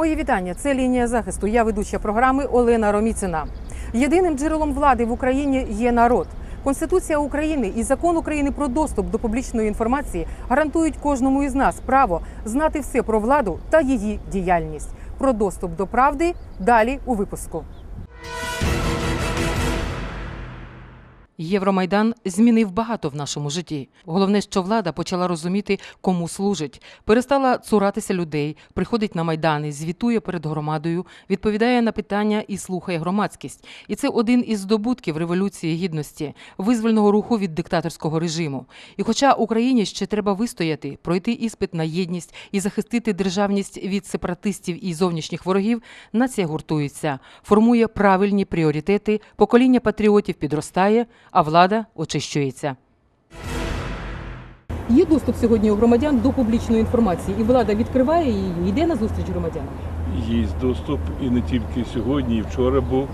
Мої вітання. Це лінія захисту. Я ведуча програми Олена Роміцина. Єдиним джерелом влади в Україні є народ. Конституція України і закон України про доступ до публічної інформації гарантують кожному із нас право знати все про владу та її діяльність. Про доступ до правди далі у випуску. Євромайдан змінив багато в нашому житті. Головне, що влада почала розуміти, кому служить, перестала цуратися людей, приходить на майдани, звітує перед громадою, відповідає на питання і слухає громадськість. І це один із здобутків революції гідності, визвольного руху від диктаторського режиму. І хоча Україні ще треба вистояти, пройти іспит на єдність і захистити державність від сепаратистів і зовнішніх ворогів, нація гуртується, формує правильні пріоритети, покоління патріотів підростає, а влада очищується. Є доступ сьогодні у громадян до публічної інформації, і влада відкриває її, йде на зустріч громадянам. Є доступ і не тільки сьогодні, і вчора був.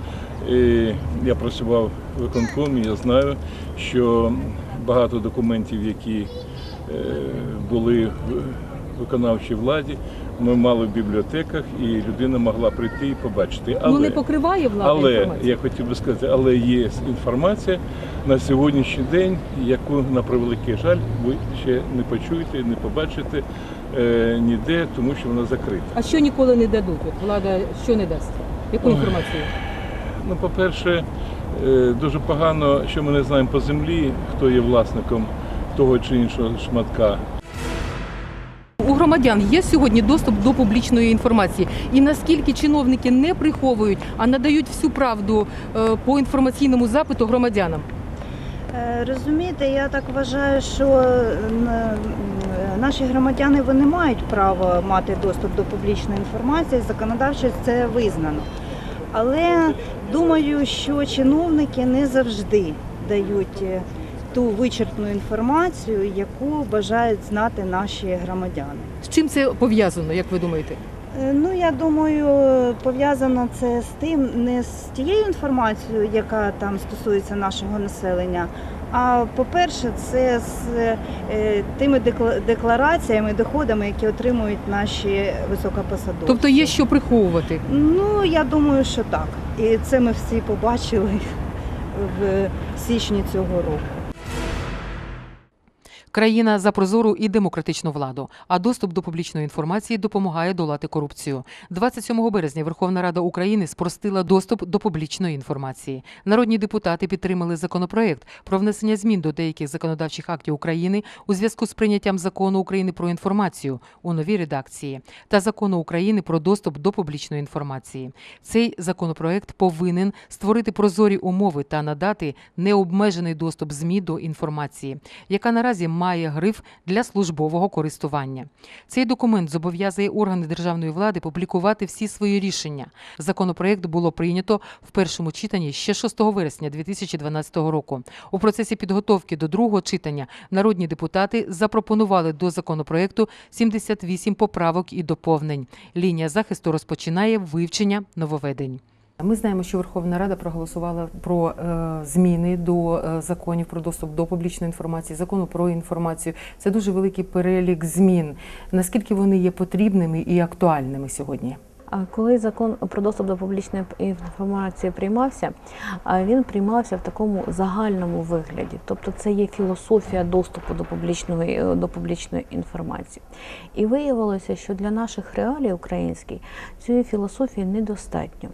Е, Я працював в виконкомі, я знаю, що багато документів, які е, були в виконавчій владі, ми мали в бібліотеках, і людина могла прийти і побачити. ну не покриває влада але інформацію. я хотів би сказати, але є інформація на сьогоднішній день, яку на превеликий жаль ви ще не почуєте, не побачите е, ніде, тому що вона закрита. А що ніколи не дадуть? От влада що не дасть? Яку інформацію? Ну, по-перше, е, дуже погано, що ми не знаємо по землі, хто є власником того чи іншого шматка. Громадян є сьогодні доступ до публічної інформації, і наскільки чиновники не приховують, а надають всю правду е, по інформаційному запиту громадянам. Е, Розумієте, я так вважаю, що е, наші громадяни вони мають право мати доступ до публічної інформації, законодавчо це визнано. Але думаю, що чиновники не завжди дають ту вичерпну інформацію, яку бажають знати наші громадяни. З чим це пов'язано, як ви думаєте? Е, Ну, я думаю, пов'язано це з тим, не з тією інформацією, яка там стосується нашого населення. А по-перше, це з е, тими деклараціями, доходами, які отримують наші високопосадовці. Тобто є що приховувати. Ну, я думаю, що так. І це ми всі побачили в січні цього року. Країна за прозору і демократичну владу, а доступ до публічної інформації допомагає долати корупцію. 27 березня Верховна Рада України спростила доступ до публічної інформації. Народні депутати підтримали законопроект про внесення змін до деяких законодавчих актів України у зв'язку з прийняттям закону України про інформацію у новій редакції та закону України про доступ до публічної інформації. Цей законопроект повинен створити прозорі умови та надати необмежений доступ ЗМІ до інформації, яка наразі має гриф для службового користування. Цей документ зобов'язує органи державної влади публікувати всі свої рішення. Законопроект було прийнято в першому читанні ще 6 вересня 2012 року. У процесі підготовки до другого читання народні депутати запропонували до законопроекту 78 поправок і доповнень. Лінія захисту розпочинає вивчення нововведень. Ми знаємо, що Верховна Рада проголосувала про е, зміни до е, законів про доступ до публічної інформації, закону про інформацію. Це дуже великий перелік змін. Наскільки вони є потрібними і актуальними сьогодні? Коли закон про доступ до публічної інформації приймався, він приймався в такому загальному вигляді, тобто це є філософія доступу до публічної е, до публічної інформації. І виявилося, що для наших реалій українських цієї філософії недостатньо.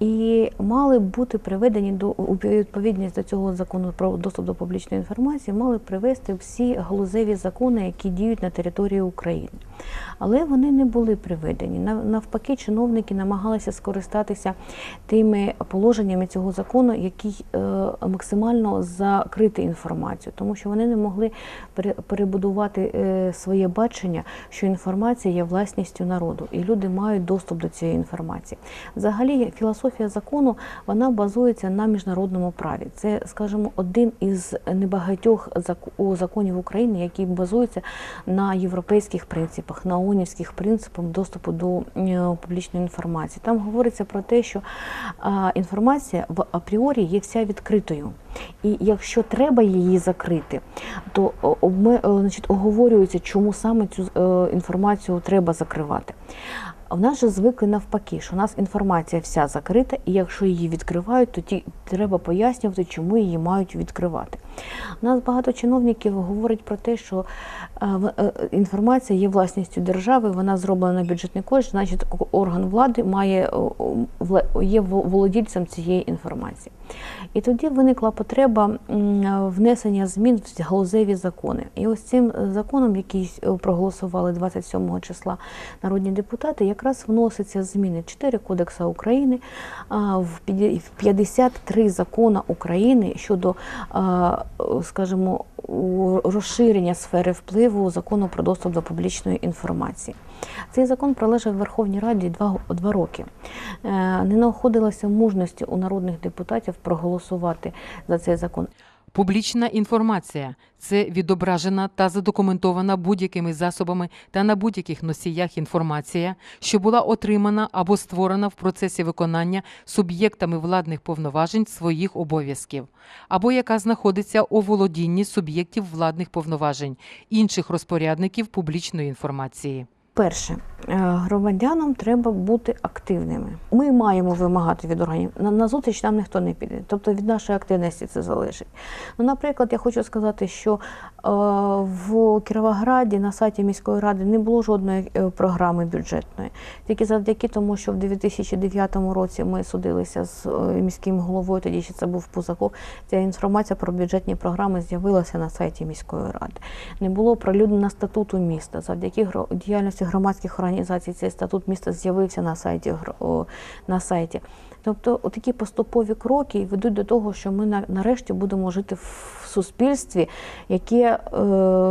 І мали бути приведені до у відповідність до цього закону про доступ до публічної інформації, мали привести всі галузеві закони, які діють на території України. Але вони не були приведені. Навпаки, чиновники намагалися скористатися тими положеннями цього закону, які е, максимально закрити інформацію, тому що вони не могли перебудувати е, своє бачення, що інформація є власністю народу, і люди мають доступ до цієї інформації. Взагалі, філософія закону вона базується на міжнародному праві. Це, скажімо, один із небагатьох законів України, які базуються на європейських принципах, на ООНівських принципах доступу до е, публічної інформації. Там говориться про те, що інформація в апріорі є вся відкритою. І якщо треба її закрити, то е, значить, оговорюється, чому саме цю е, інформацію треба закривати. В нас же звикли навпаки, що у нас інформація вся закрита, і якщо її відкривають, то ті треба пояснювати, чому її мають відкривати. У нас багато чиновників говорять про те, що е, е, інформація є власністю держави, вона зроблена на бюджетний кошт, значить орган влади має є вол- володільцем цієї інформації. І тоді виникла потреба внесення змін в галузеві закони. І ось цим е, законом, який проголосували 27 числа народні депутати, якраз вносяться зміни 4 Кодекса України, в п'яді- в 53 закони України щодо, скажімо, розширення сфери впливу закону про доступ до публічної інформації. Цей закон пролежав в Верховній Раді два, два роки. Е, Не знаходилося мужності у народних депутатів проголосувати за цей закон. Публічна інформація це відображена та задокументована будь-якими засобами та на будь-яких носіях інформація, що була отримана або створена в процесі виконання суб'єктами владних повноважень своїх обов'язків, або яка знаходиться у володінні суб'єктів владних повноважень, інших розпорядників публічної інформації. Перше, е, громадянам треба бути активними. Ми маємо вимагати від органів. На, на зустріч нам ніхто не піде. Тобто від нашої активності це залежить. Ну, наприклад, я хочу сказати, що е, в Кіровограді на сайті міської ради не було жодної е, програми бюджетної. Тільки завдяки тому, що в 2009 році ми судилися з е, міським головою, тоді ще це був Пузаков. Ця інформація про бюджетні програми з'явилася на сайті міської ради. Не було пролюднено статуту міста. Завдяки гро- громадських організацій цей статут міста з'явився на сайті. На сайті. Тобто такі поступові кроки ведуть до того, що ми на- нарешті будемо жити в суспільстві, яке е,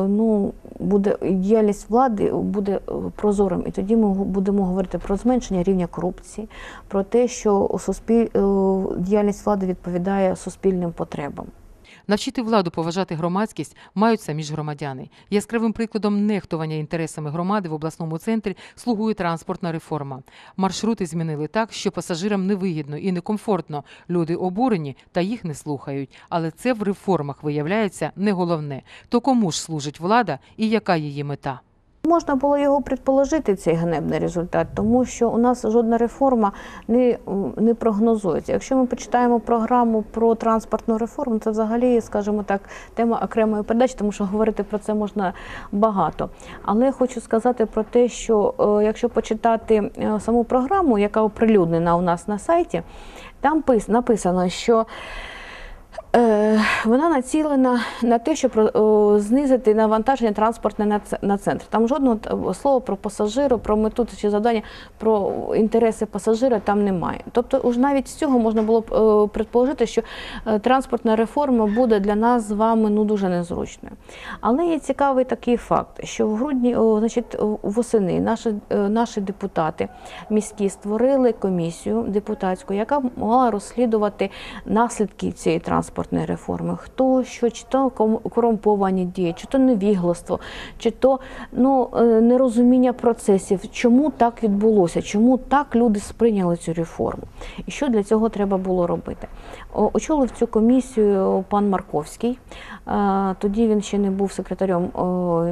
ну, буде діяльність влади буде е, прозорим. І тоді ми будемо говорити про зменшення рівня корупції, про те, що суспіль... е, діяльність влади відповідає суспільним потребам. Навчити владу поважати громадськість мають самі ж громадяни. Яскравим прикладом нехтування інтересами громади в обласному центрі слугує транспортна реформа. Маршрути змінили так, що пасажирам невигідно і некомфортно. Люди обурені та їх не слухають. Але це в реформах виявляється не головне. То кому ж служить влада і яка її мета? Можна було його предположити, цей ганебний результат, тому що у нас жодна реформа не, не прогнозується. Якщо ми почитаємо програму про транспортну реформу, це взагалі, скажімо так, тема окремої передачі, тому що говорити про це можна багато. Але хочу сказати про те, що е, якщо почитати е, саму програму, яка оприлюднена у нас на сайті, там пис- написано, що Вона націлена на те, щоб знизити навантаження транспортне на центр. Там жодного слова про пасажира, про мету чи завдання, про інтереси пасажира там немає. Тобто, уж навіть з цього можна було б е, предположити, що е, транспортна реформа буде для нас з вами ну дуже незручною. Але є цікавий такий факт, що в грудні, значить, восени наші, е, наші депутати міські створили комісію депутатську, яка мала розслідувати наслідки цієї транспортної реформи. Хто що, чи то корумповані дії, чи то невігластво, чи то ну, е, нерозуміння процесів, чому так відбулося, чому так люди сприйняли цю реформу, і що для цього треба було робити. Очолив цю комісію пан Марковський. Е, Тоді він ще не був секретарем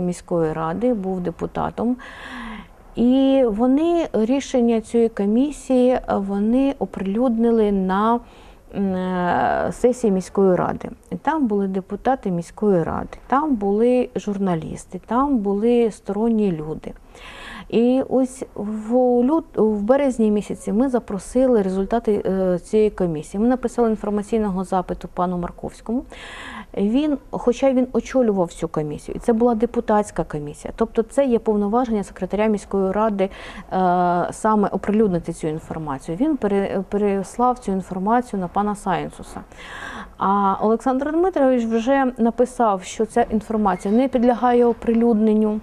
міської ради, був депутатом. І вони рішення цієї комісії вони оприлюднили на сесії міської ради. Там були депутати міської ради, там були журналісти, там були сторонні люди. І ось в, лют... в березні місяці ми запросили результати е, цієї комісії. Ми написали інформаційного запиту пану Марковському. Він, хоча він очолював цю комісію, і це була депутатська комісія. Тобто, це є повноваження секретаря міської ради е, саме оприлюднити цю інформацію. Він пере, переслав цю інформацію на пана Сайнсуса. А Олександр Дмитрович вже написав, що ця інформація не підлягає оприлюдненню.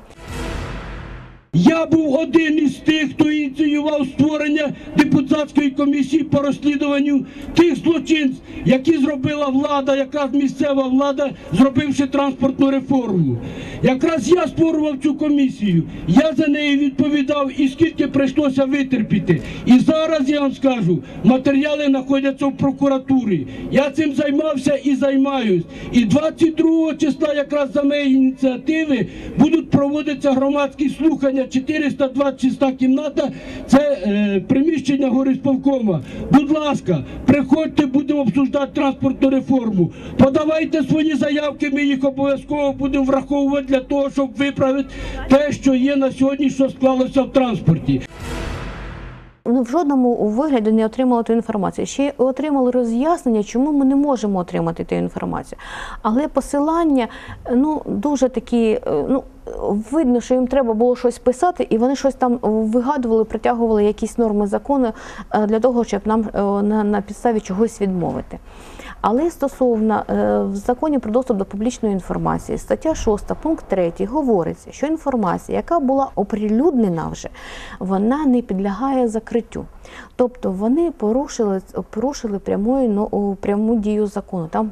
Я був один із тих, хто ініціював створення депутатської комісії по розслідуванню тих злочинців, які зробила влада, якраз місцева влада, зробивши транспортну реформу. Якраз я створював цю комісію. Я за неї відповідав і скільки прийшлося витерпіти. І зараз я вам скажу, матеріали знаходяться в прокуратурі. Я цим займався і займаюсь. І 22 числа, якраз за моєї ініціативи, будуть проводитися громадські слухання приміщення 426 кімната, це е, приміщення горисполкома. Будь ласка, приходьте, будемо обсуждати транспортну реформу. Подавайте свої заявки, ми їх обов'язково будемо враховувати для того, щоб виправити те, що є на сьогодні, що склалося в транспорті. Ну, в жодному вигляді не отримали ту інформацію. Ще отримали роз'яснення, чому ми не можемо отримати ту інформацію. Але посилання ну, дуже такі, е, ну, видно, що їм треба було щось писати, і вони щось там вигадували, притягували якісь норми закону е, для того, щоб нам е, на, на підставі чогось відмовити. Але стосовно е, в законі про доступ до публічної інформації, стаття 6, пункт 3 говориться, що інформація, яка була оприлюднена вже, вона не підлягає закриттю. Тобто вони порушили, порушили прямою, ну, пряму дію закону. Там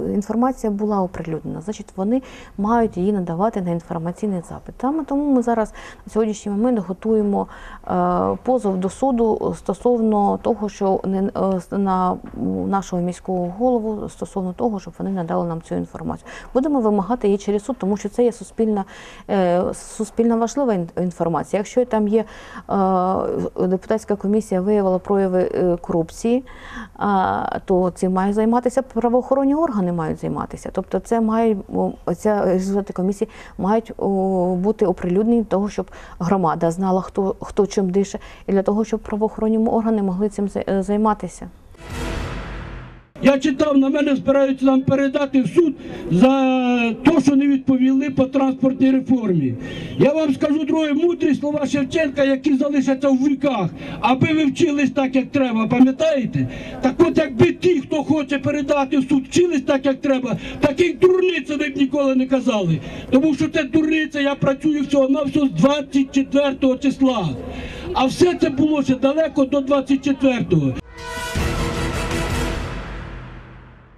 е, інформація була оприлюднена, значить вони мають її надавати на інформаційний запит. Там, тому ми зараз на сьогоднішній момент готуємо е, позов до суду стосовно того, що не на нашого міського голову стосовно того, щоб вони надали нам цю інформацію. Будемо вимагати її через суд, тому що це є суспільна, е, суспільно важлива інформація. Якщо там є е, депутатська комісія виявила прояви е, корупції, то цим мають займатися правоохоронні органи мають займатися. Тобто, це має ця результати комісії мають бути оприлюднені для того, щоб громада знала, хто хто чим дише, і для того, щоб правоохоронні органи могли цим за- займатися. Я читав, на мене збираються нам передати в суд за те, що не відповіли по транспортній реформі. Я вам скажу друге мудрі слова Шевченка, які залишаться в віках, аби ви вчились так, як треба, пам'ятаєте? Так от якби ті, хто хоче передати в суд, вчились так, як треба, таких дурниць вони б ніколи не казали. Тому що це дурниця, я працюю всього на всього з 24 числа. А все це було ще далеко до 24-го.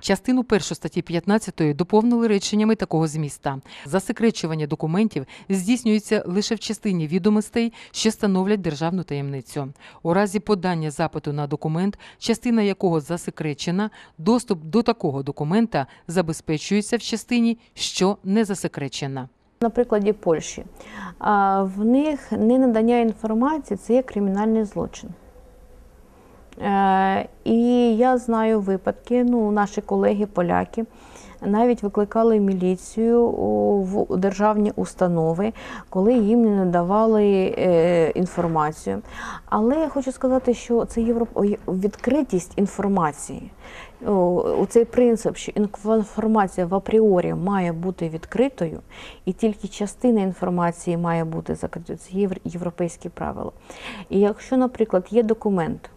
Частину 1 статті 15 доповнили реченнями такого зміста. Засекречування документів здійснюється лише в частині відомостей, що становлять державну таємницю. У разі подання запиту на документ, частина якого засекречена, доступ до такого документа забезпечується в частині, що не засекречена. На прикладі Польщі. В них ненадання інформації це є кримінальний злочин. Е, І я знаю випадки, ну, наші колеги поляки навіть викликали міліцію в державні установи, коли їм не надавали е, інформацію. Але я хочу сказати, що це європ... відкритість інформації. У цей принцип, що інформація в апріорі має бути відкритою, і тільки частина інформації має бути закритою. Це євр- європейські правила. І якщо, наприклад, є документ,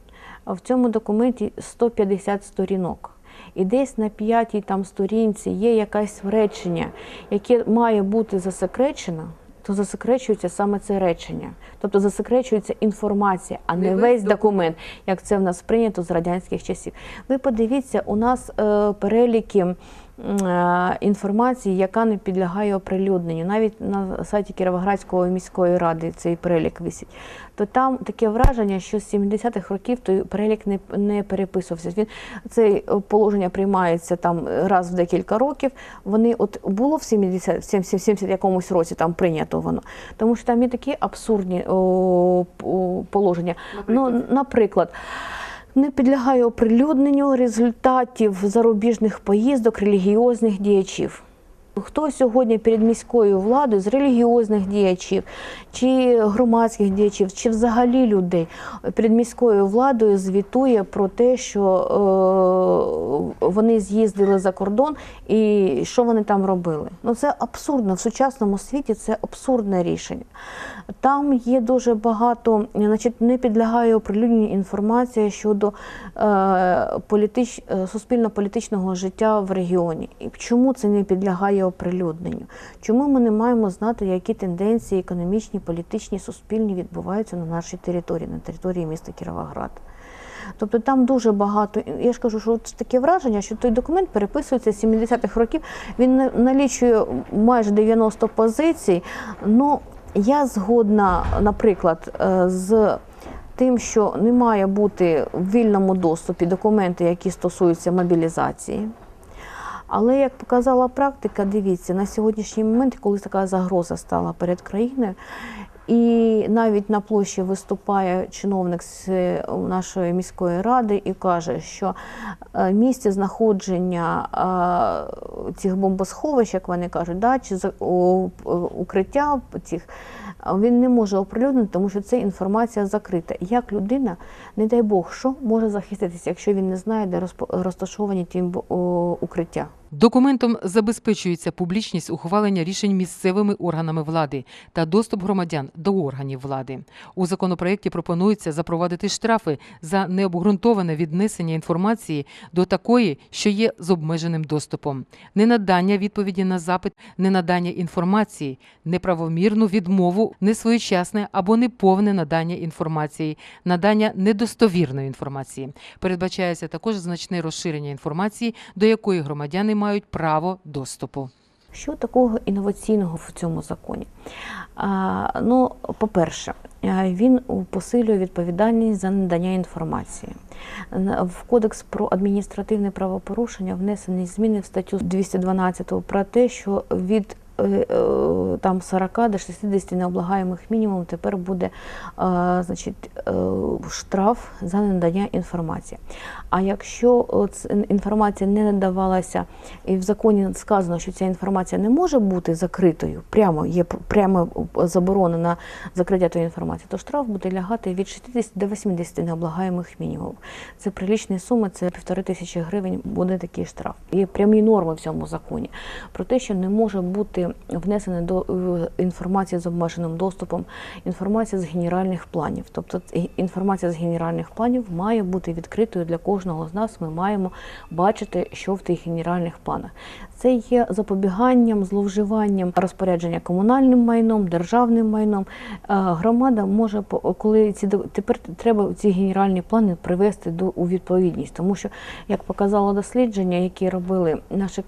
в цьому документі 150 сторінок. І десь на п'ятій там сторінці є якесь речення, яке має бути засекречено, то засекречується саме це речення. Тобто засекречується інформація, а не, весь документ, як це в нас прийнято з радянських часів. Ви подивіться, у нас е, переліки інформації, яка не підлягає оприлюдненню. Навіть на сайті Кіровоградської міської ради цей перелік висить. То там таке враження, що з 70-х років той перелік не, не переписувався. Він це е, положення приймається там раз в декілька років. Вони от було в 70, в 70, 70 якомусь році там прийнято воно, тому що там є такі абсурдні о, о, положення. Ну, наприклад. Не підлягає оприлюдненню результатів зарубіжних поїздок релігіозних діячів. Хто сьогодні перед міською владою з релігіозних діячів, чи громадських діячів, чи взагалі людей перед міською владою звітує про те, що е, вони з'їздили за кордон і що вони там робили? Ну це абсурдно в сучасному світі. Це абсурдне рішення. Там є дуже багато, значить, не підлягає оприлюдненню інформація щодо е, політич, е, суспільно-політичного життя в регіоні. І чому це не підлягає оприлюдненню? Чому ми не маємо знати, які тенденції економічні, політичні, суспільні відбуваються на нашій території, на території міста Кіровоград? Тобто там дуже багато. Я ж кажу, що от таке враження, що той документ переписується з 70-х років. Він на- налічує майже 90 позицій. Ну я згодна, наприклад, е, з тим, що не має бути в вільному доступі документи, які стосуються мобілізації. Але як показала практика, дивіться, на сьогоднішній момент, коли така загроза стала перед країною, І навіть на площі виступає чиновник з е, нашої міської ради і каже, що е, місце знаходження цих бомбосховищ, як вони кажуть, да, чи укриття цих він не може оприлюднити, тому що це інформація закрита. Як людина, не дай Бог, що може захиститися, якщо він не знає, де розташовані ті укриття. Документом забезпечується публічність ухвалення рішень місцевими органами влади та доступ громадян до органів влади. У законопроєкті пропонується запровадити штрафи за необґрунтоване віднесення інформації до такої, що є з обмеженим доступом, ненадання відповіді на запит, ненадання інформації, неправомірну відмову, несвоєчасне або неповне надання інформації, надання недостовірної інформації. Передбачається також значне розширення інформації, до якої громадяни мають право доступу. Що такого інноваційного в цьому законі? А, ну, по-перше, е, він посилює відповідальність за надання інформації. В Кодекс про адміністративне правопорушення внесені зміни в статтю 212 про те, що від там 40 до 60 необлагаємих мінімум тепер буде е, значить, е, штраф за ненадання інформації. А якщо е, інформація не надавалася, і в законі сказано, що ця інформація не може бути закритою, прямо є прямо заборона на закриття тої інформації, то штраф буде лягати від 60 до 80 необлагаємих мінімумів. Це прилічні суми, це півтори тисячі гривень буде такий штраф. Є прямі норми в цьому законі про те, що не може бути внесена до е, інформації з обмеженим доступом інформація з генеральних планів. Тобто інформація з генеральних планів має бути відкритою для кожного з нас. Ми маємо бачити, що в тих генеральних планах. Це є запобіганням, зловживанням розпорядження комунальним майном, державним майном. Е, Громада може коли ці тепер треба ці генеральні плани привести до у відповідність, тому що як показало дослідження, які робили наші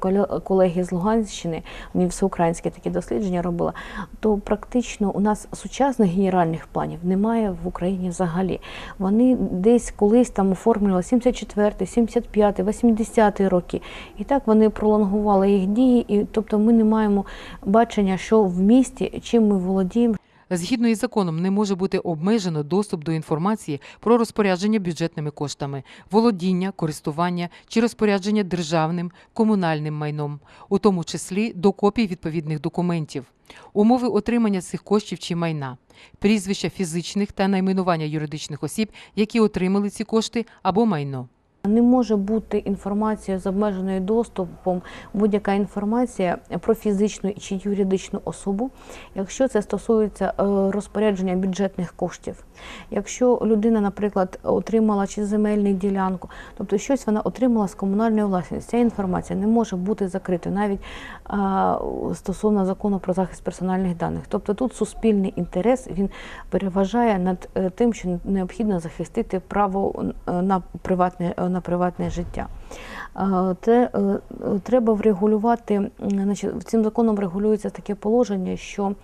колеги з Луганщини, вони всеукраїнські такі дослідження робила, то практично у нас сучасних генеральних планів немає в Україні взагалі. Вони десь колись там оформлювали 74, 75, 80 роки. І так вони пролонгували їх дії. І тобто ми не маємо бачення, що в місті, чим ми володіємо. Згідно із законом, не може бути обмежено доступ до інформації про розпорядження бюджетними коштами, володіння, користування чи розпорядження державним комунальним майном, у тому числі до копій відповідних документів, умови отримання цих коштів чи майна, прізвища фізичних та найменування юридичних осіб, які отримали ці кошти або майно. Не може бути інформація з обмеженою доступом, будь-яка інформація про фізичну чи юридичну особу, якщо це стосується е, розпорядження бюджетних коштів. Якщо людина, наприклад, отримала чи земельну ділянку, тобто щось вона отримала з комунальної власності, ця інформація не може бути закритою навіть стосовно закону про захист персональних даних. Тобто тут суспільний інтерес він переважає над е, тим, що необхідно захистити право е, на приватне, е, на приватне життя. це е, треба врегулювати, значить, цим законом регулюється таке положення, що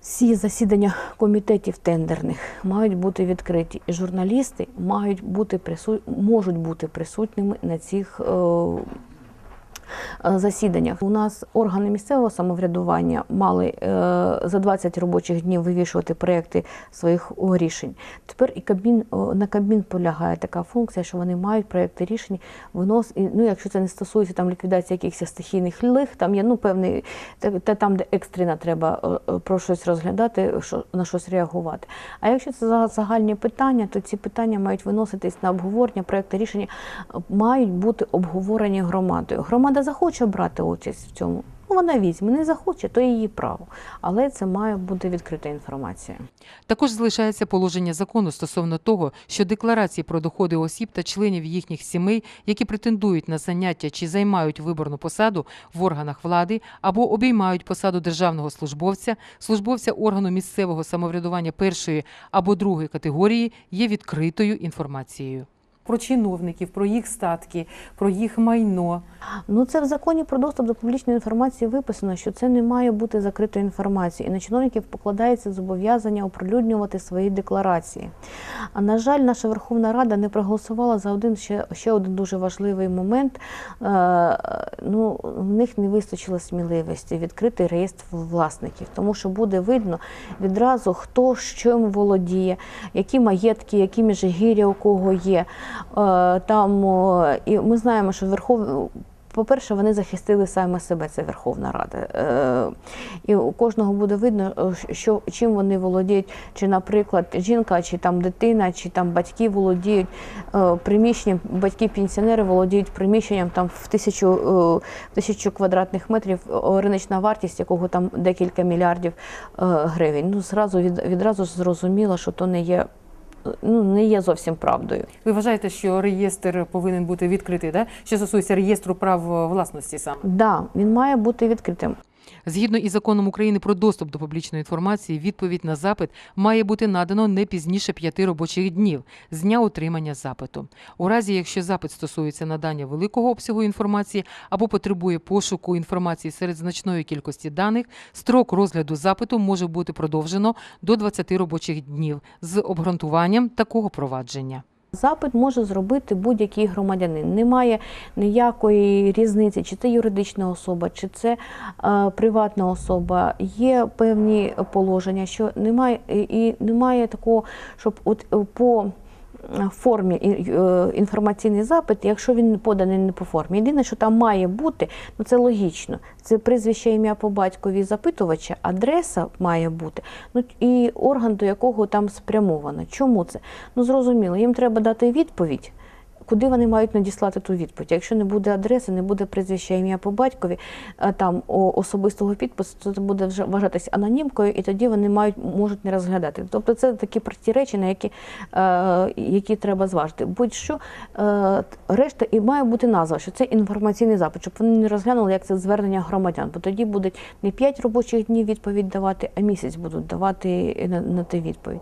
всі засідання комітетів тендерних мають бути відкриті, і журналісти мають бути присутні можуть бути присутніми на цих е, засіданнях. У нас органи місцевого самоврядування мали е, за 20 робочих днів вивішувати проекти своїх рішень. Тепер і Кабмін на Кабмін полягає така функція, що вони мають проекти рішень винос. і, Ну, якщо це не стосується там ліквідації якихось стихійних лих, там є ну певний та, та там, де екстрено треба е, е, про щось розглядати, що на щось реагувати. А якщо це загальні питання, то ці питання мають виноситись на обговорення. Проекти рішення е, мають бути обговорені громадою. Громада захоче брати участь в цьому. Ну, вона візьме, не захоче, то її право. Але це має бути відкрита інформація. Також залишається положення закону стосовно того, що декларації про доходи осіб та членів їхніх сімей, які претендують на заняття чи займають виборну посаду в органах влади або обіймають посаду державного службовця, службовця органу місцевого самоврядування першої або другої категорії, є відкритою інформацією. Про чиновників, про їх статки, про їх майно. Ну це в законі про доступ до публічної інформації виписано, що це не має бути закритою інформацією, і на чиновників покладається зобов'язання оприлюднювати свої декларації. А на жаль, наша Верховна Рада не проголосувала за один ще, ще один дуже важливий момент. Е, ну, в них не вистачило сміливості відкрити реєстр власників, тому що буде видно відразу, хто чим володіє, які маєтки, які міжгір'я у кого є. Е, Там і ми знаємо, що Верхов... По-перше, вони захистили саме себе, це Верховна Рада. Е, І у кожного буде видно, що чим вони володіють, чи, наприклад, жінка, чи там дитина, чи там батьки володіють е, приміщенням, батьки-пенсіонери володіють приміщенням там в тисячу, в тисячу квадратних метрів, риночна вартість якого там декілька мільярдів гривень. Ну, зразу від, відразу зрозуміло, що то не є, ну, не є зовсім правдою. Ви вважаєте, що реєстр повинен бути відкритий, да? що стосується реєстру прав власності саме? Да, він має бути відкритим. Згідно із законом України про доступ до публічної інформації, відповідь на запит має бути надано не пізніше п'яти робочих днів з дня отримання запиту. У разі, якщо запит стосується надання великого обсягу інформації або потребує пошуку інформації серед значної кількості даних, строк розгляду запиту може бути продовжено до 20 робочих днів з обґрунтуванням такого провадження. Запит може зробити будь-який громадянин. Немає ніякої різниці, чи це юридична особа, чи це е, приватна особа. Є певні положення, що немає і немає такого, щоб от е, по формі і- е, інформаційний запит, якщо він поданий не по формі. Єдине, що там має бути, ну це логічно. Це прізвище ім'я по батькові запитувача, адреса має бути, ну і орган, до якого там спрямовано. Чому це? Ну зрозуміло, їм треба дати відповідь. Куди вони мають надіслати ту відповідь? Якщо не буде адреси, не буде прізвища ім'я по батькові, там особистого підпису, то це буде вже вважатись анонімкою, і тоді вони мають можуть не розглядати. Тобто це такі прості речі, на які, е, які треба зважити. Будь-що е, решта і має бути назва, що це інформаційний запит, щоб вони не розглянули, як це звернення громадян. Бо тоді будуть не 5 робочих днів відповідь давати, а місяць будуть давати на, на те відповідь.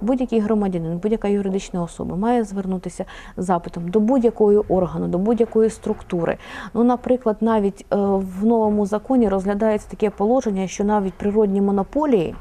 Будь-який громадянин, будь-яка юридична особа має звернутися з запитом до будь-якої органу, до будь-якої структури. Ну, наприклад, навіть е, в новому законі розглядається таке положення, що навіть природні монополії.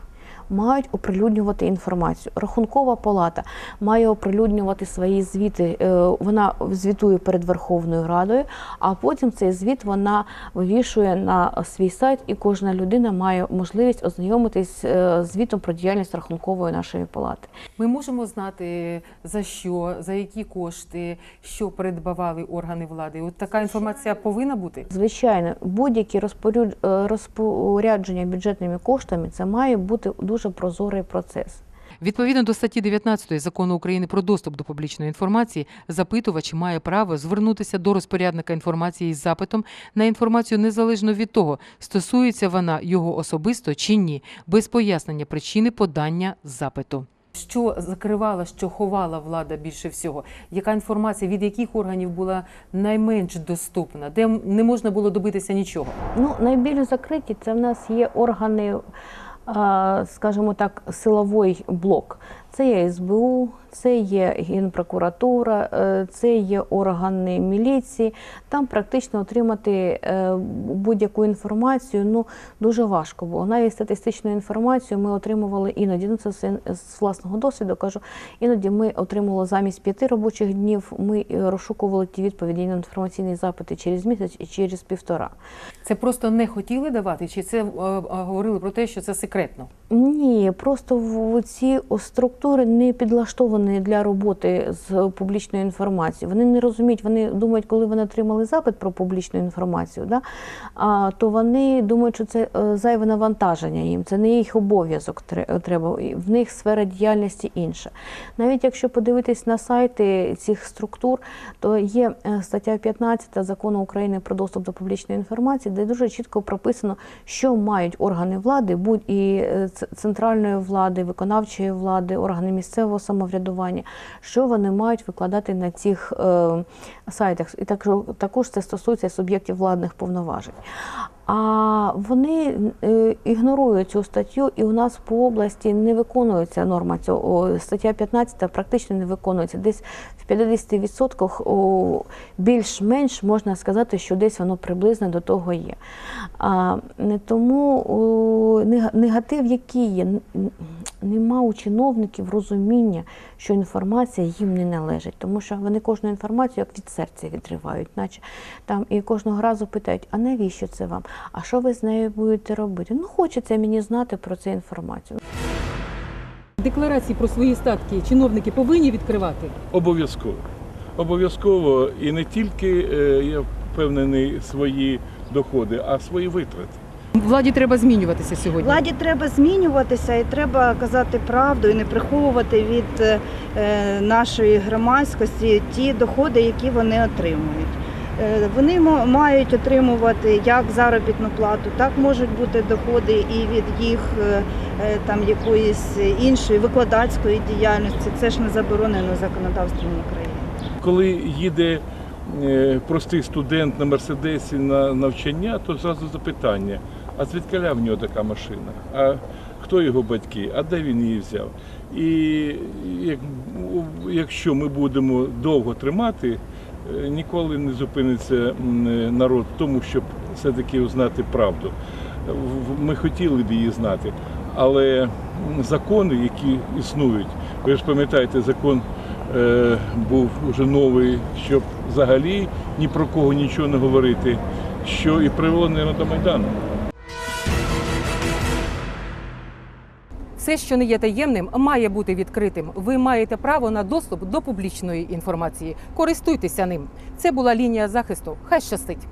Мають оприлюднювати інформацію. Рахункова палата має оприлюднювати свої звіти. Е, Вона звітує перед Верховною Радою, а потім цей звіт вона вивішує на свій сайт, і кожна людина має можливість ознайомитись е, з звітом про діяльність рахункової нашої палати. Ми можемо знати за що, за які кошти, що передбавали органи влади. От така інформація повинна бути. Звичайно, будь-які е, розпорядження бюджетними коштами це має бути дуже прозорий процес. Відповідно до статті 19 закону України про доступ до публічної інформації, запитувач має право звернутися до розпорядника інформації із запитом на інформацію незалежно від того, стосується вона його особисто чи ні, без пояснення причини подання запиту. Що закривала, що ховала влада більше всього? Яка інформація від яких органів була найменш доступна, де не можна було добитися нічого? Ну, найбільш закриті це в нас є органи, скажімо так, силовий блок. Це є СБУ, це є Генпрокуратура, е, це є органи міліції. Там практично отримати е, будь-яку інформацію ну, дуже важко було. Навіть статистичну інформацію ми отримували іноді. Ну, це з власного досвіду кажу. Іноді ми отримували замість п'яти робочих днів. Ми е, розшукували ті відповіді на інформаційні запити через місяць і через півтора. Це просто не хотіли давати, чи це говорили про те, що це секретно? Ні, просто в- ці структури не підлаштовані для роботи з публічною інформацією. Вони не розуміють, вони думають, коли вони отримали запит про публічну інформацію, да, то вони думають, що це е, зайве навантаження їм, це не їх обов'язок треба. В них сфера діяльності інша. Навіть якщо подивитись на сайти цих структур, то є е, стаття 15 закону України про доступ до публічної інформації, де дуже чітко прописано, що мають органи влади, будь і е, центральної влади, виконавчої влади, органи місцевого самоврядування, що вони мають викладати на цих е, сайтах. І так, також це стосується суб'єктів владних повноважень. А вони е, ігнорують цю статтю, і у нас по області не виконується норма цього. Стаття 15 практично не виконується. Десь в 50% більш-менш можна сказати, що десь воно приблизно до того є. А, тому негатив, який є, нема у чиновників розуміння, що інформація їм не належить, тому що вони кожну інформацію як від серця відривають, наче там і кожного разу питають, а навіщо це вам? А що ви з нею будете робити? Ну, хочеться мені знати про це інформацію. Декларації про свої статки чиновники повинні відкривати. Обов'язково. Обов'язково і не тільки, е, я впевнений, свої доходи, а свої витрати. Владі треба змінюватися сьогодні. Владі треба змінюватися і треба казати правду і не приховувати від е, нашої громадськості ті доходи, які вони отримують. Е, Вони ма- мають отримувати як заробітну плату, так можуть бути доходи і від їх е, там якоїсь іншої викладацької діяльності. Це ж не заборонено законодавством України. Коли їде простий студент на мерседесі на навчання, то зразу запитання: а звідкиля в нього така машина? А хто його батьки? А де він її взяв? І якщо ми будемо довго тримати, е, ніколи не зупиниться е, народ в тому, щоб все-таки узнати правду. Ми хотіли б її знати, але закони, які існують, ви ж пам'ятаєте, закон е, був вже новий, щоб взагалі ні про кого нічого не говорити, що і привело мабуть, до Майдану. Все, що не є таємним, має бути відкритим. Ви маєте право на доступ до публічної інформації. Користуйтеся ним. Це була лінія захисту. Хай щастить.